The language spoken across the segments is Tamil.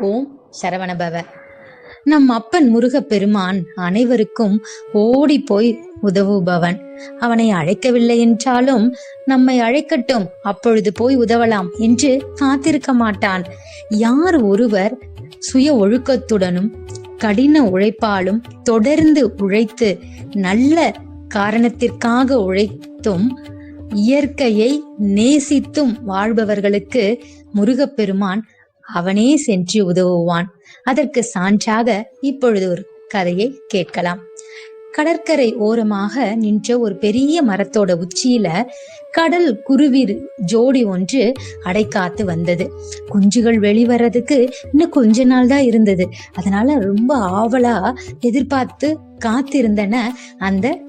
ஓம் சரவணபவ. நம் அப்பன் முருகப்பெருமான் அனைவருக்கும் ஓடி போய் உதவுபவன். அவனை அழைக்கவில்லை என்றாலும் நம்மை அழைக்கட்டும் அப்பொழுது போய் உதவலாம் என்று காத்திருக்க மாட்டான். யார் ஒருவர் சுய ஒழுக்கத்துடனும் கடின உழைப்பாலும் தொடர்ந்து உழைத்து நல்ல காரணத்திற்காக உழைத்தும் இயற்கையை நேசித்தும் வாழ்பவர்களுக்கு முருகப்பெருமான் அவனே சென்று உதவுவான். அதற்கு சான்றாக இப்பொழுது ஒரு கதையை கேட்கலாம். கடற்கரை ஓரமாக நின்ற ஒரு பெரிய மரத்தோட உச்சியில கடல் குருவி ஜோடி ஒன்று அடைக்காத்து வந்தது. குஞ்சுகள் வெளிவரதுக்கு இன்னும் கொஞ்ச நாள் தான் இருந்தது. அதனால ரொம்ப ஆவலா எதிர்பார்த்து காத்திருந்தன அந்த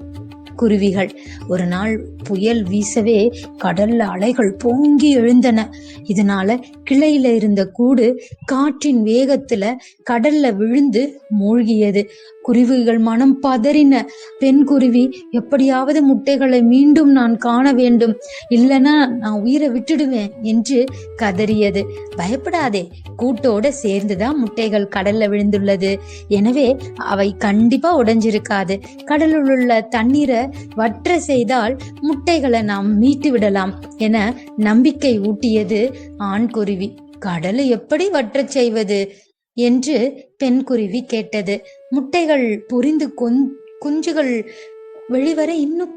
குருவிகள். ஒரு நாள் புயல் வீசவே கடல்ல அலைகள் பொங்கி எழுந்தன. இதனால கிளையில இருந்த கூடு காற்றின் வேகத்துல கடல்ல விழுந்து மூழ்கியது. குருவிகள் மனம் பதறின. பெண் குருவி எப்படியாவது முட்டைகளை மீண்டும் நான் காண வேண்டும். இல்லனா நான் உயிரை விட்டுடுவேன் என்று கதறியது. பயப்படாதே கூட்டோட சேர்ந்துதான் முட்டைகள் கடல்ல விழுந்துள்ளது. எனவே அவை கண்டிப்பா உடைஞ்சிருக்காது. கடலில் உள்ள தண்ணீரை வற்ற செய்தால் முட்டைகளை நாம் மீட்டு விடலாம் என நம்பிக்கை ஊட்டியது ஆண் குருவி. கடலை எப்படி வற்றச் செய்வது? என்று பெண் குருவி கேட்டது. முட்டைகள் பொரிந்து கொஞ் குஞ்சுகள் வெளிவர இன்னும்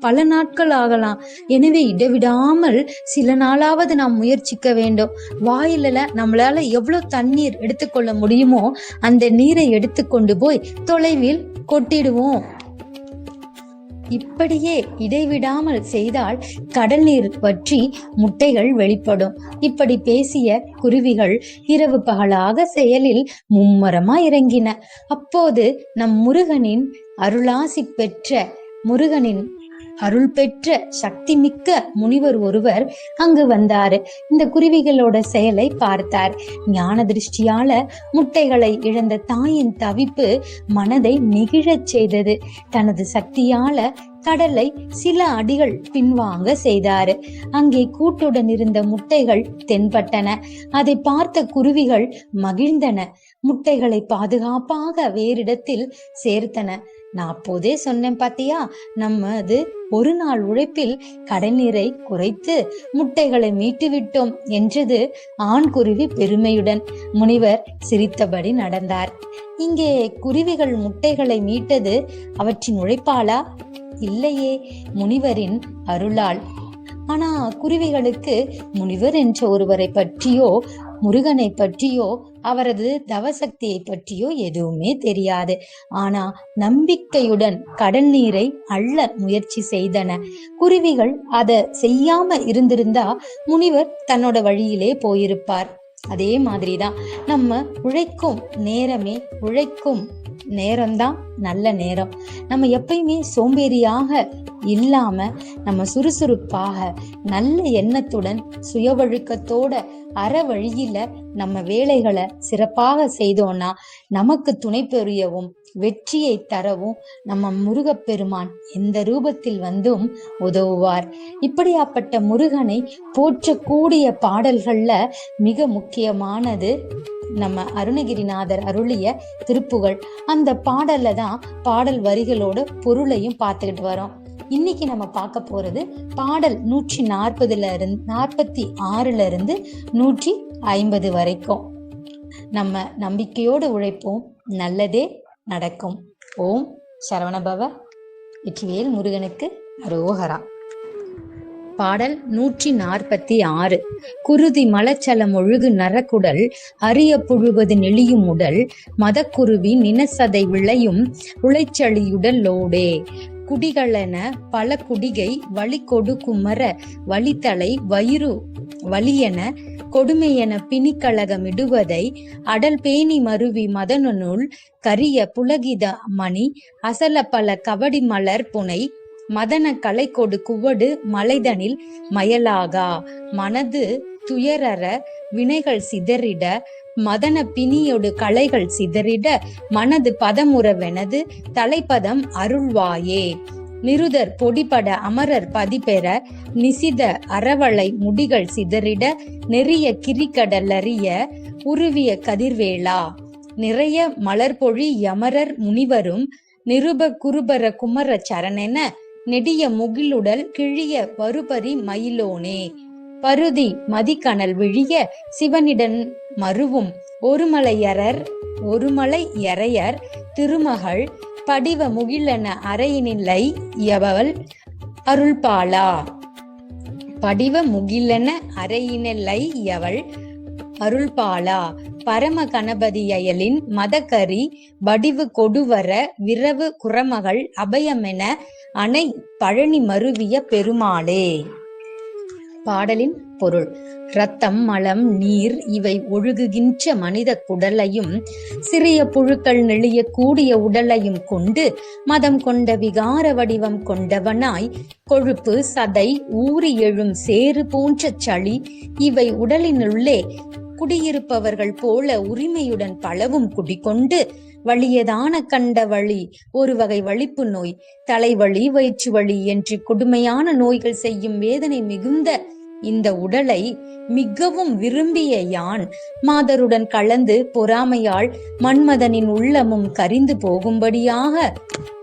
பல நாட்கள் ஆகலாம். எனவே இடைவிடாமல் சில நாளாவது நாம் முயற்சிக்க வேண்டும். வாயில நம்மளால எவ்வளவு தண்ணீர் எடுத்துக்கொள்ள முடியுமோ அந்த நீரை எடுத்துக்கொண்டு போய் தொலைவில் கொட்டிடுவோம். இப்படியே இடைவிடாமல் செய்தால் கடல் நீர் பற்றி முட்டைகள் வெளிப்படும். இப்படி பேசிய குருவிகள் இரவு பகலாக செயலில் மும்மரமா இறங்கின. அப்போது நம் முருகனின் அருளாசி பெற்ற முருகனின் அருள் பெற்ற சக்தி மிக்க முனிவர் ஒருவர் அங்கு வந்தாரு. இந்த குருவிகளோட செயலை பார்த்தார். ஞான திருஷ்டியால முட்டைகளை இழந்த தாயின் தவிப்பு மனதை நெகிழச் செய்தது. தனது சக்தியால கடலை சில அடிகள் பின்வாங்க செய்தாரு. அங்கே கூட்டுடன் இருந்த முட்டைகள் தென்பட்டன. அதை பார்த்த குருவிகள் மகிழ்ந்தன. முட்டைகளை பாதுகாப்பாக வேறிடத்தில் சேர்த்தன. நான் அப்போதே சொன்னேன் பாத்தியா? நம்மது ஒரு நாள் உழைப்பில் கடநீரை குறைத்து முட்டைகளை மீட்டு விட்டோம் என்றது ஆண் குருவி பெருமையுடன் முனிவர் சிரித்தபடி நடந்தார். இங்கே குருவிகள் முட்டைகளை மீட்டது அவற்றின் உழைப்பாளா? இல்லையே முனிவரின் அருளால். ஆனா குருவிகளுக்கு முனிவர் என்ற ஒருவரை பற்றியோ முருகனை பற்றியோ அவரது தவசக்தியை பற்றியோ எதுவுமே தெரியாது. ஆனா நம்பிக்கையுடன் கடல் நீரை அள்ள முயற்சி செய்தன. குருவிகள் அதை செய்யாம இருந்திருந்தா முனிவர் தன்னோட வழியிலே போயிருப்பார். அதே மாதிரிதான் நம்ம உழைக்கும் நேரமே உழைக்கும் நேரம்தான் நல்ல நேரம். நம்ம எப்பயுமே சோம்பேறியாக இல்லாம நம்ம சுறுசுறுப்பாக நல்ல எண்ணத்துடன் சுயவழுக்கத்தோட அற வழியில நம்ம வேலைகளை சிறப்பாக செய்தோம்னா நமக்கு துணை புரியவும் வெற்றியை தரவும் நம்ம முருகப்பெருமான் எந்த ரூபத்தில் வந்தும் உதவுவார். இப்படியாப்பட்ட முருகனை போற்றக்கூடிய பாடல்கள்ல மிக முக்கியமானது நம்ம அருணகிரிநாதர் அருளிய திருப்புகள். அந்த பாடல்ல தான் பாடல் வரிகளோட பொருளையும் பார்த்துக்கிட்டு வரோம். இன்னைக்கு நம்ம பார்க்க போறது பாடல் நூற்றி நாற்பதுல இருந்து நாற்பத்தி ஆறுல இருந்து நூற்றி ஐம்பது வரைக்கும். நம்ம நம்பிக்கையோடு உழைப்போம் நல்லதே நடக்கும். ஓம் சரவணபவ வெற்றிவேல் முருகனுக்கு அரோகரா. பாடல் நூற்றி நாற்பத்தி ஆறு. குருதி மலச்சலம் ஒழுகு நரக்குடல் அரிய புழுவது நெளியும் உடல் மதக்குருவி நினசதை விளையும் உளைச்சளியுடலோடே குடிகளென பல குடிகை வழி கொடு குமர வழித்தலை வயிறு வலியென கொடுமையென பிணிக்கழகமிடுவதை அடல் பேணி மருவி மதனனுள் கரிய புலகித மணி அசல பல கவடி மலர் புனை மதன கலை கொடு குவடு மலைதனில் மயலாகா மனது துயரற வினைகள் சிதறிட மதன பிணியொடு கலைகள் சிதறிட மனது பதமுறவெனது தலைப்பதம் அருள்வாயே. நிருதர் பொடிபட அமரர் பதிபெற நிசித அறவளை முடிகள் சிதறிட நெறிய கிரிக்கடலறிய உருவிய கதிர்வேளா. நிறைய மலர்பொழி யமரர் முனிவரும் நிருப குருபர குமர சரணென நெடிய முகிலுடல் கிழிய வருபரி மயிலோனே. பருதி மதிக்கணல் விழிய சிவனிடன் மருவும். ஒருமலையரர் ஒருமலை எறையர் திருமகள் படிவ முகிலென அறையினில்லை எவள் அருள்பாலா. படிவ முகிலென அறையினில்லை எவள் அருள்பாலா. பரம கணபதியயலின் மதக்கரி வடிவு கொடுவர விரவு குறமகள் அபயமென அணை பழனி மருவிய பெருமாளே. பாடலின் பொருள். இரத்தம் மலம் நீர் இவை ஒழுகுகின்ற மனித குடலையும் சிறிய புழுக்கள் நெளிய கூடிய உடலையும் கொண்டு மதம் கொண்ட விகார வடிவம் கொண்டவனாய் கொழுப்பு சதை ஊறி எழும் சேறு போன்ற சளி இவை உடலினுள்ளே குடியிருப்பவர்கள் போல உரிமையுடன் பலவும் குடிகொண்டு வழியதான கண்ட வழி ஒரு வகை வலிப்பு நோய். தலைவலி வயிற்று வலி என்று கொடுமையான நோய்கள் செய்யும் வேதனை மிகுந்த இந்த உடலை மிகவும் விரும்பிய யான். மாதருடன் கலந்து பொறாமையால் மன்மதனின் உள்ளமும் கரிந்து போகும்படியாக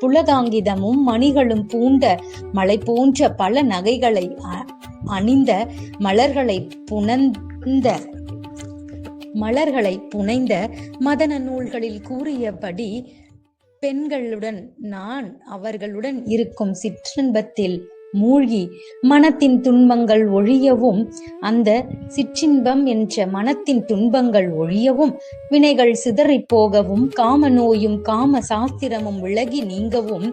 புலதாங்கிதமும் மணிகளும் பூண்ட மலை போன்ற பல நகைகளை அ- அணிந்த மலர்களை புனந்த மலர்களை புனைந்த மதன நூல்களில் கூறியபடி பெண்களுடன் நான் அவர்களுடன் இருக்கும் சிற்றின்பத்தில் மூழ்கி மனத்தின் துன்பங்கள் ஒழியவும் அந்த சிற்றின்பம் என்ற மனத்தின் துன்பங்கள் ஒழியவும் வினைகள் சிதறிப் போகவும் காம நோயும் காம சாஸ்திரமும் விலகி நீங்கவும்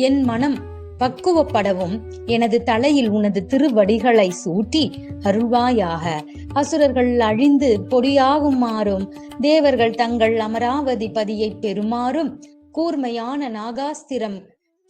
என் மனம் பக்குவப்படவும் எனது தலையில் உனது திருவடிகளை சூட்டி அருள்வாயாக. அசுரர்கள் அழிந்து பொடியாகுமாறும் தேவர்கள் தங்கள் அமராவதி பதியை பெறுமாறும் கூர்மையான நாகாஸ்திரம்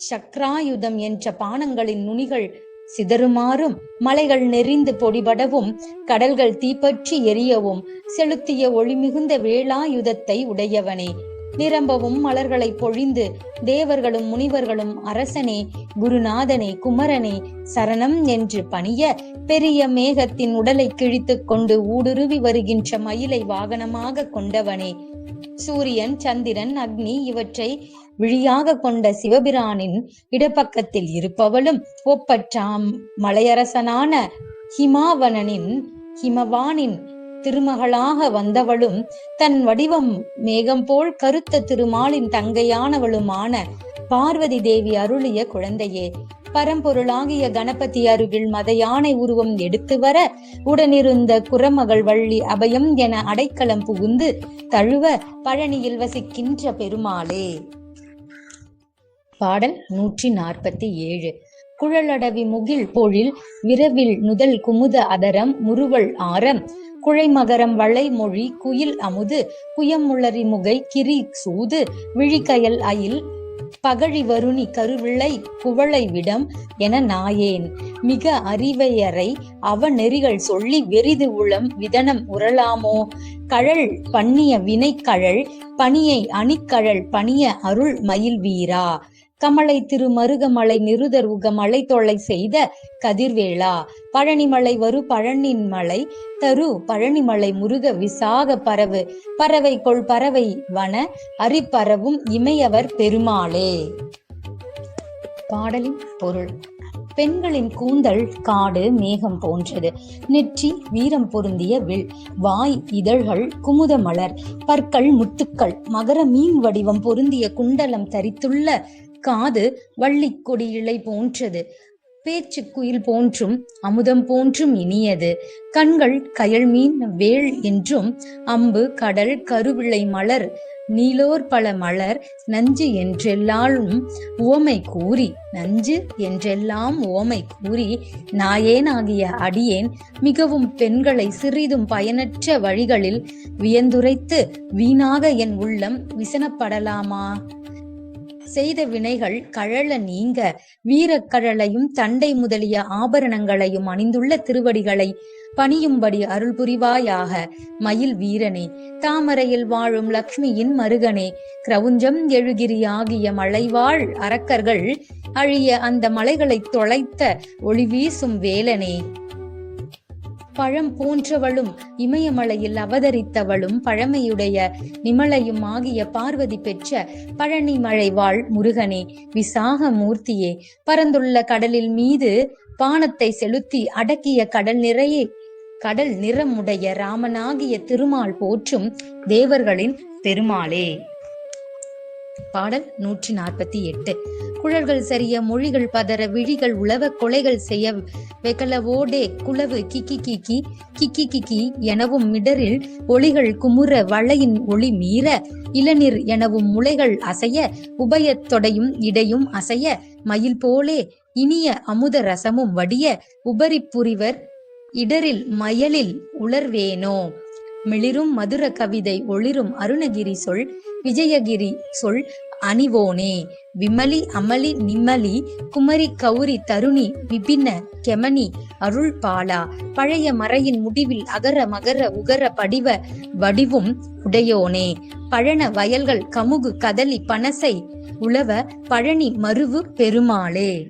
சக்ராயுதம் என்ற பானங்களின் நுனிகள் சிதறுமாறும் மலைகள் நெறிந்து பொடிபடவும் கடல்கள் தீப்பற்றி எரியவும் செலுத்திய ஒளிமிகுந்த வேளாயுதத்தை உடையவனே. நிரம்பவும் மலர்களை பொழிந்து தேவர்களும் முனிவர்களும் அரசனே குருநாதனே குமரனே சரணம் என்று பணிய பெரிய மேகத்தின் உடலை கிழித்துக் கொண்டு ஊடுருவி வருகின்ற மயிலை வாகனமாக கொண்டவனே. சூரியன் சந்திரன் அக்னி இவற்றை விழியாக கொண்ட சிவபிரானின் இடப்பக்கத்தில் இருப்பவளும் ஒப்பற்றாம் மலையரசனான ஹிமாவனனின் ஹிமவானின் திருமகளாக வந்தவளும் தன் வடிவம் மேகம் போல் கருத்த திருமாலின் தங்கையானவளுமான பார்வதி தேவி அருளிய குழந்தையே பரம்பொருளாகிய கணபதி அருகில் மத யானை உருவம் எடுத்து வர உடனிருந்த குரமகள் வள்ளி அபயம் என அடைக்கலம் புகுந்து தழுவ பழனியில் வசிக்கின்ற பெருமாளே. பாடல் நூற்றி நாற்பத்தி ஏழு. குழலடவி முகில் பொழில் விரவில் நுதல் குமுத அதரம் முறுவல் ஆரம் குழைமகரம் வளை மொழி குயில் அமுது குயமுளரி முகை கிரி சூது விழிகயல் அயில் பகழி வருணி கருவிளை குவளை விடம் என நாயேன். மிக அறிவையரை அவ நெறிகள் சொல்லி வெறிது உளம் விதனம் உரலாமோ கழல் பண்ணிய வினை கழல் பணியை அணிக்கழல் பணிய அருள் மயில் வீரா? கமலை திருமருகமலை நிருதர் உகமலை தொல்லை செய்த கதிர்வேளா. பழனிமலை வரு பழனின் மலை தரு. பழனிமலை முருக விசாக பறவு பறவை கொள் பறவை வன அரிப்பரவும் இமையவர் பெருமாளே. பாடலின் பொருள். பெண்களின் கூந்தல் காடு மேகம் போன்றது. நெற்றி வீரம் பொருந்திய வில். வாய் இதழ்கள் குமுத மலர். பற்கள் முத்துக்கள். மகர மீன் வடிவம் பொருந்திய குண்டலம் தரித்துள்ள காது வள்ளிக்கொடி இலை போன்றது. பேச்சு குயில் போன்றும் அமுதம் போன்றும் இனியது. கண்கள் கயல் மீன் வேள் என்றும் அம்பு கடல் கருவிளை மலர் நீலோர் பல மலர் நஞ்சு என்றெல்லாலும் உவமை கூறி நஞ்சு என்றெல்லாம் உவமை கூறி நாயேனாகிய அடியேன் மிகவும் பெண்களை சிறிதும் பயனற்ற வழிகளில் வியந்துரைத்து வீணாக என் உள்ளம் விசனப்படலாமா? செய்த வினைகள் கழல நீங்க. வீரக்கழலையும் தண்டை முதலிய ஆபரணங்களையும் அணிந்துள்ள திருவடிகளை பணியும்படி அருள் புரிவாயாக. மயில் வீரனே தாமரையில் வாழும் லக்ஷ்மியின் மருகனே கிரவுஞ்சம் எழுகிரி ஆகிய மலைவாழ் அரக்கர்கள் அழிய அந்த மலைகளைத் தொலைத்த ஒளி வீசும் வேலனே. பழம் போன்றவளும் இமயமலையில் அவதரித்தவளும் பழமையுடைய நிமலையும் ஆகிய பார்வதி பெற்ற பழனி மழை வாழ் முருகனே விசாக மூர்த்தியே பரந்துள்ள கடலில் மீது பானத்தை செலுத்தி அடக்கிய கடல் நிறைய கடல் நிறமுடைய ராமனாகிய திருமால் போற்றும் தேவர்களின் பெருமாளே. பாடல் நூற்றி நாற்பத்தி எட்டு. குழல்கள் சரிய மொழிகள் பதற விழிகள் உழவ கொலைகள் செய்ய வெகலவோடே குளவு கிக்கி கிக்கி கிக்கி கிக்கி எனவும் மிடரில் ஒளிகள் குமுற வளையின் ஒளி மீற இளநீர் எனவும் முளைகள் அசைய உபயத் தொடையும் இடையும் அசைய மயில் போலே இனிய அமுத ரசமும் வடிய உபரி புரிவர் இடரில் மயலில் உலர்வேனோ. மிளிரும் மதுர கவிதை ஒளிரும் அருணகிரி சொல் விஜயகிரி சொல் அணிவோனே. விமலி அமளி நிம்மலி குமரி கௌரி தருணி விபின்ன கெமனி அருள் பாலா. பழைய மறையின் முடிவில் அகர மகர உகர படிவ வடிவும் உடையோனே. பழன வயல்கள் கமுகு கதலி பனசை உழவ பழனி மருவு பெருமாளே.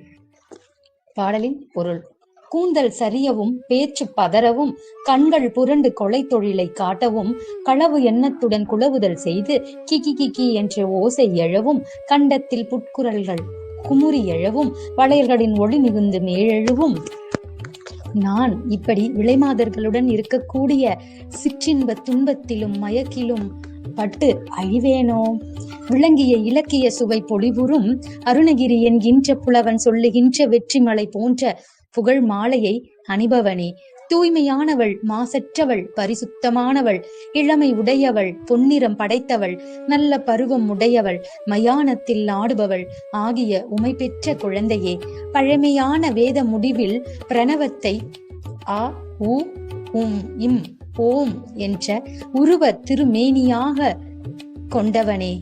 பாடலின் பொருள். கூந்தல் சரியவும் பேச்சு பதறவும் கண்கள் புரண்டு கொலை தொழிலை காட்டவும் களவு எண்ணத்துடன் குளவுதல் செய்து கிகி கிகி என்ற ஓசை எழவும் கண்டத்தில் புட்குரல்கள் குமுறி எழவும் வளையல்களின் ஒளி மிகுந்து மேலெழுவும். நான் இப்படி விளைமாதர்களுடன் இருக்கக்கூடிய சிற்றின்ப துன்பத்திலும் மயக்கிலும் பட்டு அழிவேனோ? விளங்கிய இலக்கிய சுவை பொலிவுறும் அருணகிரி என்கின்ற புலவன் சொல்லுகின்ற வெற்றிமலை போன்ற புகழ் மாலையை அணிபவனே. தூய்மையானவள் மாசற்றவள் பரிசுத்தமானவள் இளமை உடையவள் பொன்னிறம் படைத்தவள் நல்ல பருவம் உடையவள் மயானத்தில் ஆடுபவள் ஆகிய உமை பெற்ற குழந்தையே. பழமையான வேத முடிவில் பிரணவத்தை ஆ உ உம் இம் ஓம் என்ற உருவ திருமேனியாக கொண்டவனே.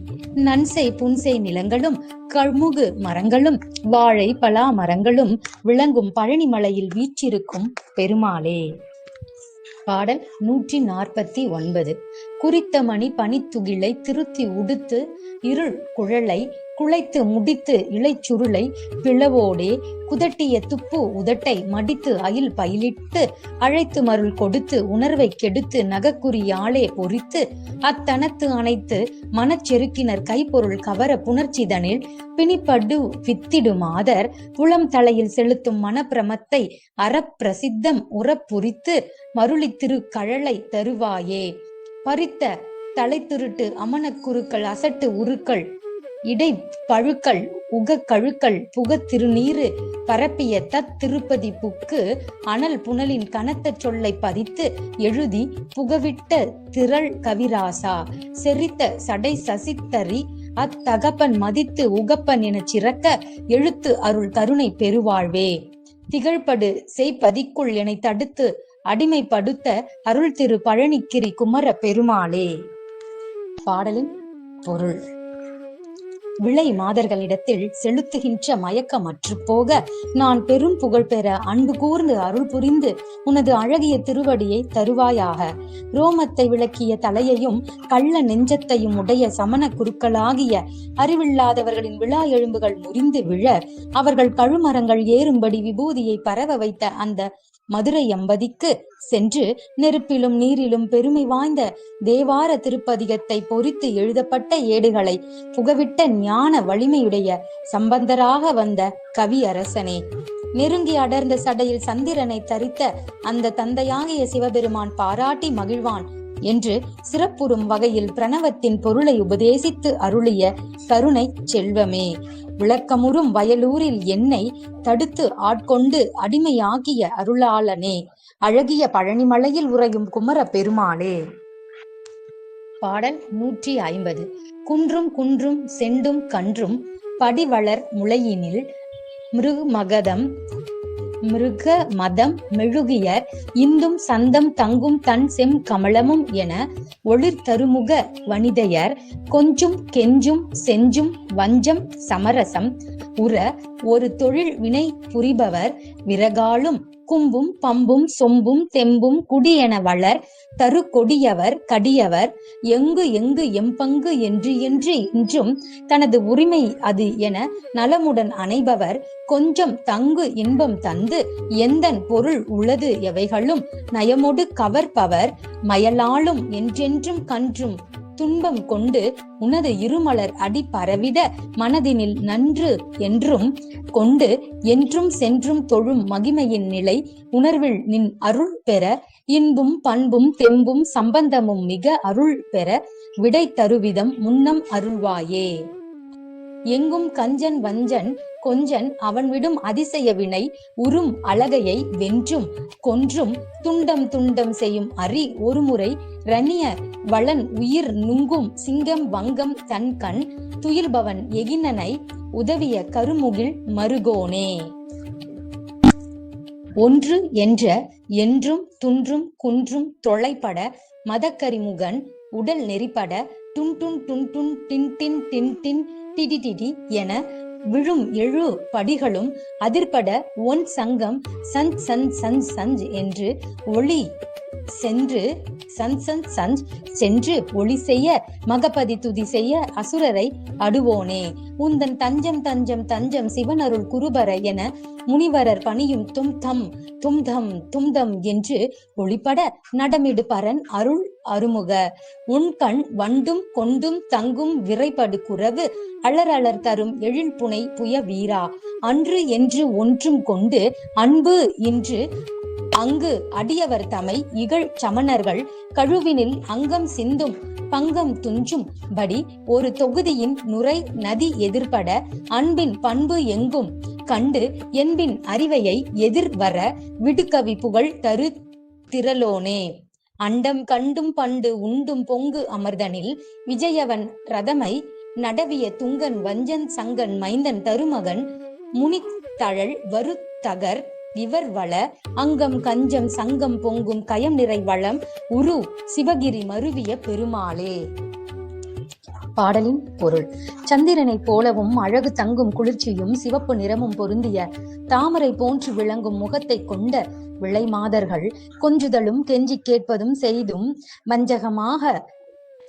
நன்சை புன்சை நிலங்களும் கழ்முகு மரங்களும் வாழை பலா மரங்களும் விளங்கும் பழனிமலையில் வீற்றிருக்கும் பெருமாளே. பாடல் நூற்றி நாற்பத்தி ஒன்பது. குறித்த மணி பனித்துகிலை திருத்தி உடுத்து இருள் குழலை குளைத்து முடித்து இலைச்சுருளை பிளவோடே குதட்டிய துப்பு உதட்டை மடித்து அயில் பயிலிட்டு அழைத்து மருள் கொடுத்து உணர்வை கெடுத்து நகக்குறியாலே பொறித்து அத்தனத்து அணைத்து மனச்செருக்கினர் கைப்பொருள் கவர புணர்ச்சிதனில் பிணிப்படு வித்திடு மாதர் புலம் தலையில் செலுத்தும் மனப்பிரமத்தை அறப்பிரசித்தம் உறப்புரித்து மருளித்திரு திரு கழலை தருவாயே. பறித்த தலை திருட்டு அமனக் குருக்கள் அசட்டு உருக்கள் இடை பழுக்கள் உக கழுக்கள் புகத் திருநீரு பரப்பிய தத் திருப்பதி புக்கு அனல் புனலின் கனத்த சொல்லை பதித்து எழுதி புகவிட்ட திரள் கவிராசா. செரித்த சடை சசித்தரி அத்தகப்பன் மதித்து உகப்பன் எனச் சிறக்க எழுத்து அருள் கருணை பெருவாழ்வே திகழ்படு செய்பதிக்குள் என்னை தடுத்து அடிமைப்படுத்த அருள் திரு பழனிக்கிரி குமர பெருமாளே. பாடலின் பொருள். விளை மாதர்களிடத்தில் செலுத்துகின்ற மயக்கமற்று போக நான் பெரும் புகழ் பெற அன்பு கூர்ந்து அருள் புரிந்து உனது அழகிய திருவடியை தருவாயாக. ரோமத்தை விளக்கிய தலையையும் கள்ள நெஞ்சத்தையும் உடைய சமண குருக்களாகிய அறிவில்லாதவர்களின் விழா எலும்புகள் முறிந்து விழ அவர்கள் கழுமரங்கள் ஏறும்படி விபூதியை பரவ வைத்த அந்த மதுரை எம்பதிக்கு சென்று நெருப்பிலும் நீரிலும் பெருமை வாய்ந்த தேவார திருப்பதிகத்தை பொறித்து எழுதப்பட்ட ஏடுகளை புகவிட்ட ஞான வலிமையுடைய சம்பந்தராக வந்த கவி அரசனே நெருங்கி அடர்ந்த சடையில் சந்திரனை தரித்த அந்த தந்தையாகிய சிவபெருமான் பாராட்டி மகிழ்வான் என்று சிறப்புறும் வகையில் பிரணவத்தின் பொருளை உபதேசித்து அருளிய கருணை செல்வமே. விளக்கமுறும் வயலூரில் என்னை தடுத்து ஆட்கொண்டு அடிமையாகிய அருளாளனே. அழகிய பழனிமலையில் உறையும் குமர பெருமாளே. பாடல் நூற்றி ஐம்பது. குன்றும் குன்றும் செண்டும் கன்றும் படிவளர் முளையினில் மிருகுமகதம் மிருக மதம் மெழுகியர் இந்தும் சந்தம் தங்கும் தன் செம் கமலமும் என ஒளிர் தருமுக வனிதையர் கொஞ்சும் கெஞ்சும் செஞ்சும் வஞ்சம் சமரசம் உற ஒரு தொழில் வினை புரிபவர் விறகாலும் கும்பும் பம்பும் சொம்பும் தெம்பும் குடியென வளர் தரு கொடியவர் கடியவர் எங்கு எங்கு எம்பங்கு என்று என்று என்றும் தனது உரிமை அது என நலமுடன் அணைபவர் கொஞ்சம் தங்கு இன்பம் தந்து எந்தன் பொருள் உள்ளது எவைகளும் நயமொடு கவர்பவர் மயலாளும் என்றென்றும் கன்றும் துன்பம் கொண்டு உனது இருமலர் அடி பரவிட மனதினில் நன்று என்றும் கொண்டு என்றும் சென்றும் தொழும் மகிமையின் நிலை உணர்வில் நின் அருள் பெற இன்பும் பண்பும் தெம்பும் சம்பந்தமும் மிக அருள் பெற விடை தருவிதம் முன்னம் அருள்வாயே. எங்கும் கஞ்சன் வஞ்சன் கொஞ்சன் அவன் விடும் அதிசய வினை உறும் அழகையை வென்றும் கொன்றும் துண்டம் துண்டம் செய்யும் அரி ஒருமுறை ரணிய வளன் உயிர் நுங்கும் சிங்கம் வங்கம் தன் கண் துயில்பவன் எகினனை உதவிய கருமுகில் மருகோனே. ஒன்று என்ற என்றும் துன்றும் குன்றும் தொலைப்பட மதக்கரிமுகன் உடல் நெறிப்பட டுன் டுன் டுன் டுன் டின் டின் டின் டின் டிடி டிடி என விழும் எழு படிகளும் அதிர்பட ஒன் சங்கம் சஞ்ச் சன் சஞ்ச் சஞ்ச் என்று ஒளி சென்று சன் சன் சன் சென்று ஒளி செய்ய மகபதி துதி செய்ய அசுரரை அடுவோனே. உந்தன் தஞ்சம் தஞ்சம் தஞ்சம் சிவனருள் குருபர என முனிவரர் பணியும் தும் தம் தும் தம் தும் தம் என்று ஒளிப்பட நடமிடு பரன் அருள் அருமுக. உன் கண் வண்டும் கொண்டும் தங்கும் விரைபடு குறவு அலர் அலர் தரும் எழில் புனை புய வீரா. அன்று என்று ஒன்றும் கொண்டு அன்பு இன்று அங்கு அடியவர் தமை இகழ் சமணர்கள் கழுவினில் அங்கம் சிந்தும் பங்கம் துஞ்சும் படி ஒரு தொகுதியின் நுரை நதி எதிர்பட அன்பின் பண்பு எங்கும் கண்டு என்பின் அறிவையை எதிர் வர விடுகவி புகழ் தரு திரளோனே. அண்டம் கண்டும் பண்டு உண்டும் பொங்கு அமர்தனில் விஜயவன் ரதமை நடவிய துங்கன் வஞ்சன் சங்கன் மைந்தன் தருமகன் முனித்தழல் வருத்தகர் இவர் வள அங்கம் கஞ்சம் சங்கம் பொங்கும் கயம் நிறை வளம் உரு சிவகிரி மருவிய பெருமாளே. பாடலின் பொருள். சந்திரனைப் போலவும் அழகு தங்கும் குளிர்ச்சியும் சிவப்பு நிறமும் பொருந்திய தாமரை போன்று விளங்கும் முகத்தை கொண்ட விளைமாதர்கள் கொஞ்சுதலும் கெஞ்சி கேட்பதும் செய்தும் வஞ்சகமாக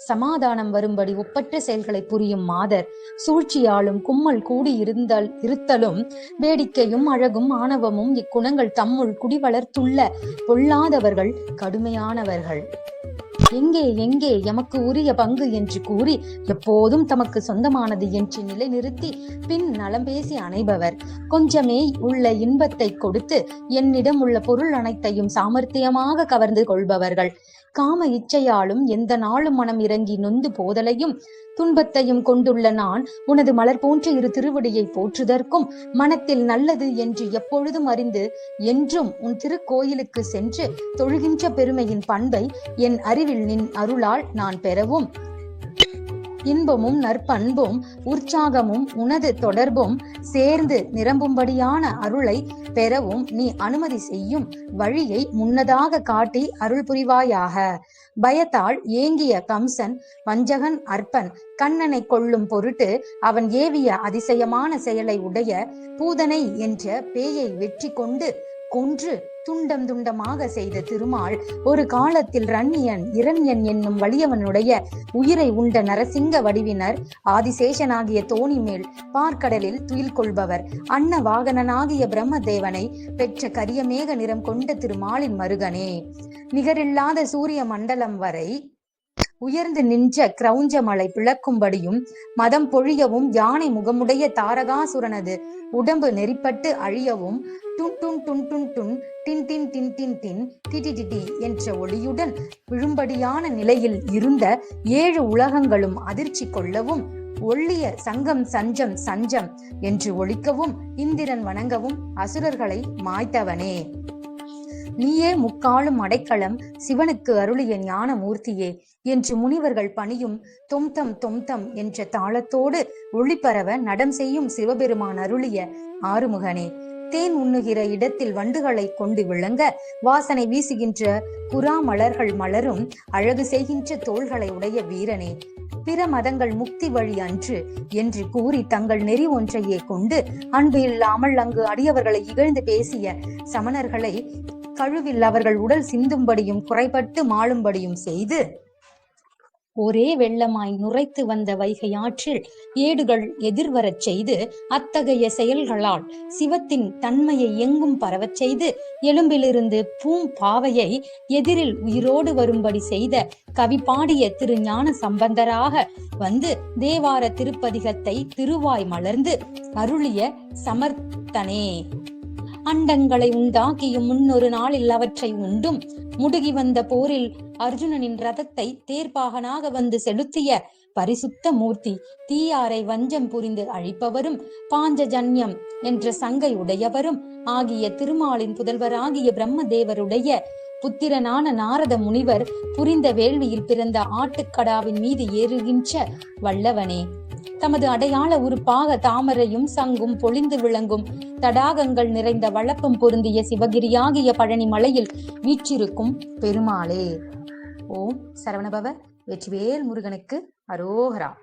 சமாதானம் வரும்படி ஒப்பற்ற செயல்களை புரியும் மாதர். சூழ்ச்சியாலும் கும்மல் கூடி இருந்தல் இருத்தலும் வேடிக்கையும் அழகும் ஆணவமும் இக்குணங்கள் தம்முள் குடிவளர்த்துள்ள பொல்லாதவர்கள் கடுமையானவர்கள். எங்கே எங்கே எமக்கு உரிய பங்கு என்று கூறி எப்போதும் தமக்கு சொந்தமானது என்று நிலைநிறுத்தி பின் நலம் பேசி அணைபவர். கொஞ்சமே உள்ள இன்பத்தை கொடுத்து என்னிடம் உள்ள பொருள் அனைத்தையும் சாமர்த்தியமாக கவர்ந்து கொள்பவர்கள். காம இச்சையாலும் எந்த நாளும் மனம் இறங்கி நொந்து போதலையும் துன்பத்தையும் கொண்டுள்ள நான் உனது மலர் போன்ற இரு திருவடியை போற்றுதற்கும் மனத்தில் நல்லது என்று எப்பொழுதும் அறிந்து என்றும் உன் திருக்கோயிலுக்கு சென்று தொழுகின்ற பெருமையின் பண்பை என் அறிவில் நின் அருளால் நான் பெறவும். இன்பமும் நற்பண்பும் உற்சாகமும் உனது தொடர்பும் சேர்ந்து நிரம்பும்படியான அருளை பெறவும் நீ அனுமதி செய்யும் வழியை முன்னதாக காட்டி அருள் புரிவாயாக பயத்தால் ஏங்கிய கம்சன் வஞ்சகன் அற்பன் கண்ணனை கொள்ளும் பொருட்டு அவன் ஏவிய அதிசயமான செயலை உடைய பூதனை என்ற பேயை வெற்றி கொண்டு கொன்று துண்டம் துண்டமாக செய்த திருமால் ஒரு காலத்தில் ரண்யன் இரண்யன் என்னும் வலியவனுடைய உயிரை உண்ட நரசிங்க வடிவினர் ஆதிசேஷனாகிய தோணி மேல் பார்க்கடலில் துயில் கொள்பவர். அன்ன வாகனனாகிய பிரம்மதேவனை பெற்ற கரியமேக நிறம் கொண்ட திருமாலின் மருகனே. நிகரில்லாத சூரிய மண்டலம் வரை உயர்ந்து நின்ற கிரௌஞ்ச மலை பிளக்கும்படியும் மதம் பொழியவும் யானை முகமுடைய தாரகாசுரனது. உடம்பு நெறிப்பட்டு அழியவும் டுன் டுன் டுன் டுன் டுன் டின் டின் டின் டின் டின் டிடி டிடி என்ற ஒளியுடன் விழும்படியான நிலையில் இருந்த ஏழு உலகங்களும் அதிர்ச்சி கொள்ளவும் ஒள்ளிய சங்கம் சஞ்சம் சஞ்சம் என்று ஒழிக்கவும் இந்திரன் வணங்கவும் அசுரர்களை மாய்த்தவனே. நீயே முக்காலும் அடைக்கலம் சிவனுக்கு அருளிய ஞான மூர்த்தியே என்று முனிவர்கள் பணியும் தொம்தம் தொம்தம் என்ற தாளத்தோடு ஒளிபரவ நடம் செய்யும் சிவபெருமான் அருளிய ஆறுமுகனே. தேன் உண்ணுகிற இடத்தில் வண்டுகளை கொண்டு விளங்க வாசனை வீசுகின்ற புறா மலர்கள் மலரும் அழகு செய்கின்ற தோள்களை உடைய வீரனே. பிற மதங்கள் முக்தி வழி அன்று என்று கூறி தங்கள் நெறி ஒன்றையே கொண்டு அன்பு இல்லாமல் அங்கு அடியவர்களை இகழ்ந்து பேசிய சமணர்களை கழுவில் அவர்கள் உடல் சிந்தும்படியும் குறைபட்டு மாளும்படியும் செய்து ஒரே வெள்ளமாய் நுரைத்து வந்த வைகை ஆற்றில் ஏடுகள் எதிர்வரச் செய்து அத்தகைய செயல்களால் சிவத்தின் தன்மையை எங்கும் பரவச் செய்து எலும்பிலிருந்து பூம் பாவையை எதிரில் உயிரோடு வரும்படி செய்த கவி பாடிய திரு ஞான சம்பந்தராக வந்து தேவார திருப்பதிகத்தை திருவாய் மலர்ந்து அருளிய சமர்த்தனே. அண்டங்களை உண்டாக்கியும் முன்னொரு நாளில் அவற்றை உண்டும். முடுகி வந்த போரில் அர்ஜுனனின் ரதத்தை தேர்ப்பாகனாக வந்து செலுத்திய பரிசுத்த மூர்த்தி தீயாரை வஞ்சம் புரிந்து அழிப்பவரும் பாஞ்சஜன்யம் என்ற சங்கை உடையவரும் ஆகிய திருமாலின் புதல்வராகிய பிரம்மதேவருடைய புத்திரனான நாரத முனிவர் புரிந்த வேள்வியில் பிறந்த ஆட்டுக்கடாவின் மீது ஏறுகின்ற வல்லவனே. தமது அடையாள உறுப்பாக தாமரையும் சங்கும் பொழிந்து விளங்கும் தடாகங்கள் நிறைந்த வளப்பம் பொருந்திய சிவகிரியாகிய பழனி மலையில் வீற்றிருக்கும் பெருமாளே. ஓம் சரவணபவ வெற்றிவேல் முருகனுக்கு அரோகரா